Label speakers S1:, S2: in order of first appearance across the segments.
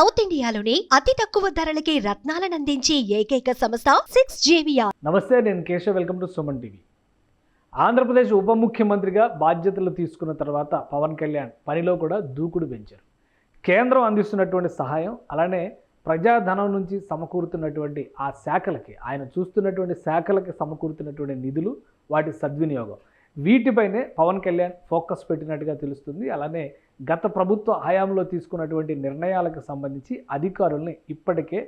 S1: South ఇండియాలోని అతి తక్కువ ధరలకి రత్నాలను అందించే ఏకైక సంస్థ సిక్స్ జేవిఆర్.
S2: నమస్తే నేను Keshav. Welcome to Suman TV. Andhra Pradesh ఉప ముఖ్యమంత్రిగా బాధ్యతలు తీసుకున్న తర్వాత పవన్ కళ్యాణ్ పనిలో కూడా దూకుడు పెంచారు. కేంద్రం అందిస్తున్నటువంటి సహాయం అలానే ప్రజాధనం నుంచి సమకూరుతున్నటువంటి ఆ శాఖలకి ఆయన చూస్తున్నటువంటి శాఖలకి సమకూరుతున్నటువంటి నిధులు వాటి సద్వినియోగం. వీటిపైనే పవన్ కళ్యాణ్ ఫోకస్ పెట్టినట్టుగా తెలుస్తుంది. అలానే గత ప్రభుత్వ హయాంలో తీసుకున్నటువంటి నిర్ణయాలకు సంబంధించి అధికారుల్ని ఇప్పటికే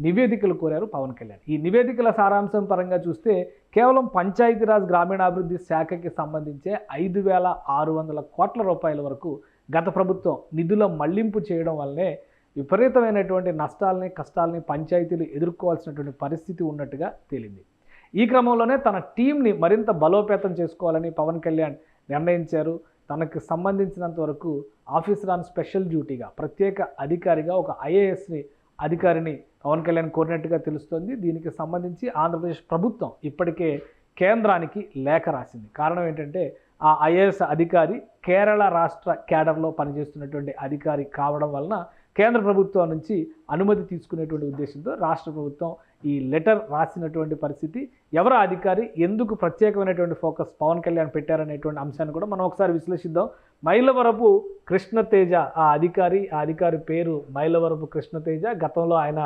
S2: నివేదికలు కోరారు పవన్ కళ్యాణ్. ఈ నివేదికల సారాంశం పరంగా చూస్తే కేవలం పంచాయతీరాజ్ గ్రామీణాభివృద్ధి శాఖకి సంబంధించే ఐదు వేల ఆరు వందల కోట్ల రూపాయల వరకు గత ప్రభుత్వం నిధుల మళ్ళింపు చేయడం వల్లనే విపరీతమైనటువంటి నష్టాలని కష్టాలని పంచాయతీలు ఎదుర్కోవాల్సినటువంటి పరిస్థితి ఉన్నట్టుగా తేలింది. ఈ క్రమంలోనే తన టీంని మరింత బలోపేతం చేసుకోవాలని పవన్ కళ్యాణ్ నిర్ణయించారు. తనకు సంబంధించినంత వరకు ఆఫీసర్ ఆన్ స్పెషల్ డ్యూటీగా ప్రత్యేక అధికారిగా ఒక ఐఏఎస్ని అధికారిని పవన్ కళ్యాణ్ కోరినట్టుగా తెలుస్తోంది. దీనికి సంబంధించి ఆంధ్రప్రదేశ్ ప్రభుత్వం ఇప్పటికే కేంద్రానికి లేఖ రాసింది. కారణం ఏంటంటే ఆ ఐఏఎస్ అధికారి కేరళ రాష్ట్ర క్యాడర్లో పనిచేస్తున్నటువంటి అధికారి కావడం వలన కేంద్ర ప్రభుత్వం నుంచి అనుమతి తీసుకునేటువంటి ఉద్దేశంతో రాష్ట్ర ప్రభుత్వం ఈ లెటర్ రాసినటువంటి పరిస్థితి. ఎవరు అధికారి ఎందుకు ప్రత్యేకమైనటువంటి ఫోకస్ పవన్ కళ్యాణ్ పెట్టారనేటువంటి అంశాన్ని కూడా మనం ఒకసారి విశ్లేషిద్దాం. మైలవరపు కృష్ణతేజ ఆ అధికారి ఆ అధికారి పేరు మైలవరపు కృష్ణతేజ గతంలో ఆయన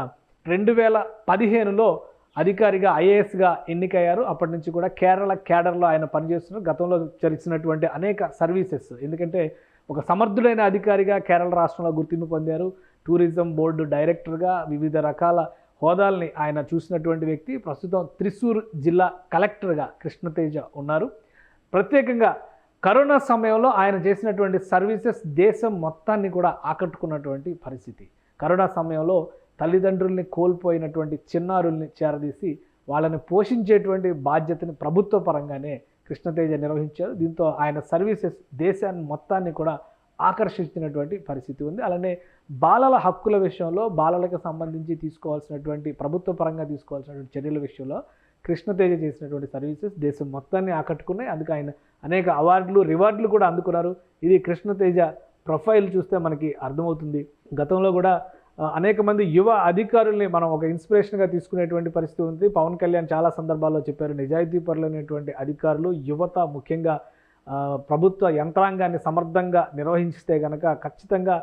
S2: రెండు వేల పదిహేనులో అధికారిగా ఐఏఎస్గా ఎన్నికయ్యారు. అప్పటి నుంచి కూడా కేరళ క్యాడర్లో ఆయన పనిచేస్తున్నారు. గతంలో చరిచినటువంటి అనేక సర్వీసెస్. ఎందుకంటే ఒక సమర్థుడైన అధికారిగా కేరళ రాష్ట్రంలో గుర్తింపు పొందారు. టూరిజం బోర్డు డైరెక్టర్గా వివిధ రకాల హోదాల్ని ఆయన చూసినటువంటి వ్యక్తి ప్రస్తుతం త్రిశూర్ జిల్లా కలెక్టర్గా కృష్ణతేజ ఉన్నారు. ప్రత్యేకంగా కరోనా సమయంలో ఆయన చేసినటువంటి సర్వీసెస్ దేశం మొత్తాన్ని కూడా ఆకట్టుకున్నటువంటి పరిస్థితి. కరోనా సమయంలో తల్లిదండ్రుల్ని కోల్పోయినటువంటి చిన్నారుల్ని చేరదీసి వాళ్ళని పోషించేటువంటి బాధ్యతని ప్రభుత్వ పరంగానే కృష్ణతేజ నిర్వహించారు. దీంతో ఆయన సర్వీసెస్ దేశాన్ని మొత్తాన్ని కూడా ఆకర్షించినటువంటి పరిస్థితి ఉంది. అలానే బాలల హక్కుల విషయంలో బాలలకు సంబంధించి తీసుకోవాల్సినటువంటి ప్రభుత్వ పరంగా తీసుకోవాల్సినటువంటి చర్యల విషయంలో కృష్ణతేజ చేసినటువంటి సర్వీసెస్ దేశం మొత్తాన్ని ఆకట్టుకున్నాయి. అందుకు ఆయన అనేక అవార్డులు రివార్డులు కూడా అందుకున్నారు. ఇది కృష్ణతేజ ప్రొఫైల్ చూస్తే మనకి అర్థమవుతుంది. గతంలో కూడా అనేక మంది యువ అధికారుల్ని మనం ఒక ఇన్స్పిరేషన్గా తీసుకునేటువంటి పరిస్థితి ఉంది. పవన్ కళ్యాణ్ చాలా సందర్భాల్లో చెప్పారు నిజాయితీ పరులైనటువంటి అధికారులు యువత ముఖ్యంగా ప్రభుత్వ యంత్రాంగాన్ని సమర్థంగా నిర్వహించితే గనక ఖచ్చితంగా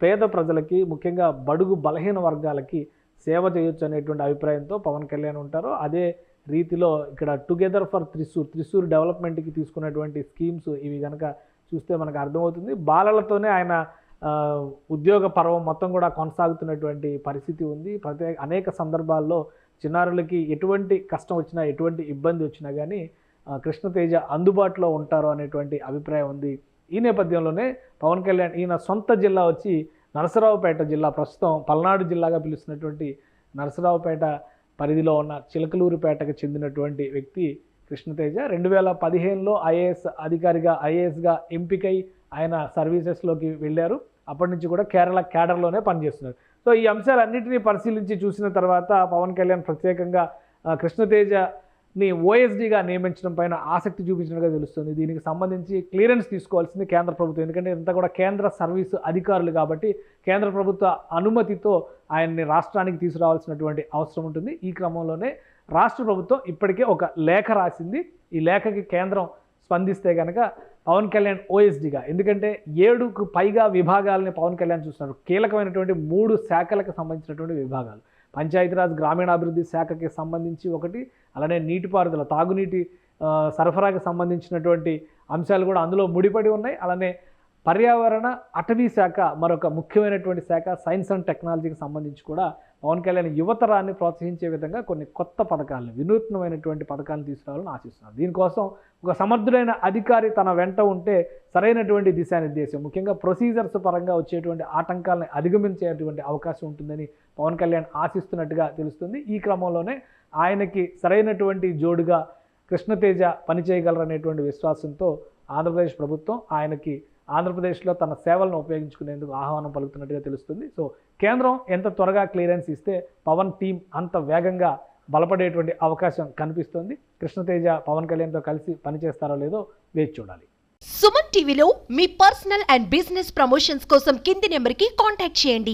S2: పేద ప్రజలకి ముఖ్యంగా బడుగు బలహీన వర్గాలకి సేవ చేయొచ్చు అనేటువంటి అభిప్రాయంతో పవన్ కళ్యాణ్ ఉంటారు. అదే రీతిలో ఇక్కడ టుగెదర్ ఫర్ త్రిశూర్ త్రిశూర్ డెవలప్మెంట్కి తీసుకున్నటువంటి స్కీమ్స్ ఇవి కనుక చూస్తే మనకు అర్థమవుతుంది. బాలలతోనే ఆయన ఉద్యోగ పర్వం మొత్తం కూడా కొనసాగుతున్నటువంటి పరిస్థితి ఉంది. ప్రతి అనేక సందర్భాల్లో చిన్నారులకి ఎటువంటి కష్టం వచ్చినా ఎటువంటి ఇబ్బంది వచ్చినా కానీ కృష్ణతేజ అందుబాటులో ఉంటారు అనేటువంటి అభిప్రాయం ఉంది. ఈ నేపథ్యంలోనే పవన్ కళ్యాణ్ ఈయన సొంత జిల్లా వచ్చి నరసరావుపేట జిల్లా ప్రస్తుతం పల్నాడు జిల్లాగా పిలుస్తున్నటువంటి నరసరావుపేట పరిధిలో ఉన్న చిలకలూరుపేటకు చెందినటువంటి వ్యక్తి కృష్ణతేజ. రెండు వేల పదిహేనులో ఐఏఎస్ అధికారిగా ఐఏఎస్గా ఎంపికై ఆయన సర్వీసెస్లోకి వెళ్ళారు. అప్పటి నుంచి కూడా కేరళ క్యాడర్లోనే పనిచేస్తున్నారు. సో ఈ అంశాలన్నింటినీ పరిశీలించి చూసిన తర్వాత పవన్ కళ్యాణ్ ప్రత్యేకంగా కృష్ణతేజని ఓఎస్డీగా నియమించడం పైన ఆసక్తి చూపించినట్టుగా తెలుస్తుంది. దీనికి సంబంధించి క్లియరెన్స్ తీసుకోవాల్సింది కేంద్ర ప్రభుత్వం. ఎందుకంటే ఇంత కూడా కేంద్ర సర్వీసు అధికారులు కాబట్టి కేంద్ర ప్రభుత్వ అనుమతితో ఆయన్ని రాష్ట్రానికి తీసుకురావాల్సినటువంటి అవసరం ఉంటుంది. ఈ క్రమంలోనే రాష్ట్ర ప్రభుత్వం ఇప్పటికే ఒక లేఖ రాసింది. ఈ లేఖకి కేంద్రం స్పందిస్తే కనుక పవన్ కళ్యాణ్ ఓఎస్డీగా ఎందుకంటే ఏడుకు పైగా విభాగాలని పవన్ కళ్యాణ్ చూస్తున్నారు. కీలకమైనటువంటి మూడు శాఖలకు సంబంధించినటువంటి విభాగాలు. పంచాయతీరాజ్ గ్రామీణాభివృద్ధి శాఖకి సంబంధించి ఒకటి అలానే నీటిపారుదల తాగునీటి సరఫరాకి సంబంధించినటువంటి అంశాలు కూడా అందులో ముడిపడి ఉన్నాయి. అలానే పర్యావరణ అటవీ శాఖ మరొక ముఖ్యమైనటువంటి శాఖ సైన్స్ అండ్ టెక్నాలజీకి సంబంధించి కూడా పవన్ కళ్యాణ్ యువతరాన్ని ప్రోత్సహించే విధంగా కొన్ని కొత్త పథకాలను వినూత్నమైనటువంటి పథకాలను తీసుకురావాలని ఆశిస్తున్నారు దీనికోసం ఒక సమర్థుడైన అధికారి తన వెంట ఉంటే సరైనటువంటి దిశానిర్దేశం ముఖ్యంగా ప్రొసీజర్స్ పరంగా వచ్చేటువంటి ఆటంకాలను అధిగమించేటువంటి అవకాశం ఉంటుందని పవన్ కళ్యాణ్ ఆశిస్తున్నట్టుగా తెలుస్తుంది. ఈ క్రమంలోనే ఆయనకి సరైనటువంటి జోడుగా కృష్ణతేజ పనిచేయగలరనేటువంటి విశ్వాసంతో ఆంధ్రప్రదేశ్ ప్రభుత్వం ఆయనకి ఆంధ్రప్రదేశ్లో తన సేవలను ఉపయోగించుకునేందుకు ఆహ్వానం పలుకుతున్నట్టుగా తెలుస్తుంది. సో కేంద్రం ఎంత త్వరగా క్లియరెన్స్ ఇస్తే పవన్ టీం అంత వేగంగా బలపడేటువంటి అవకాశం కనిపిస్తుంది. కృష్ణతేజ పవన్ కళ్యాణ్తో కలిసి పనిచేస్తారో లేదో వేచి చూడాలి.
S1: సుమన్ టీవీలో మీ పర్సనల్ అండ్ బిజినెస్ ప్రమోషన్స్ కోసం కింది నెంబర్కి కాంటాక్ట్ చేయండి.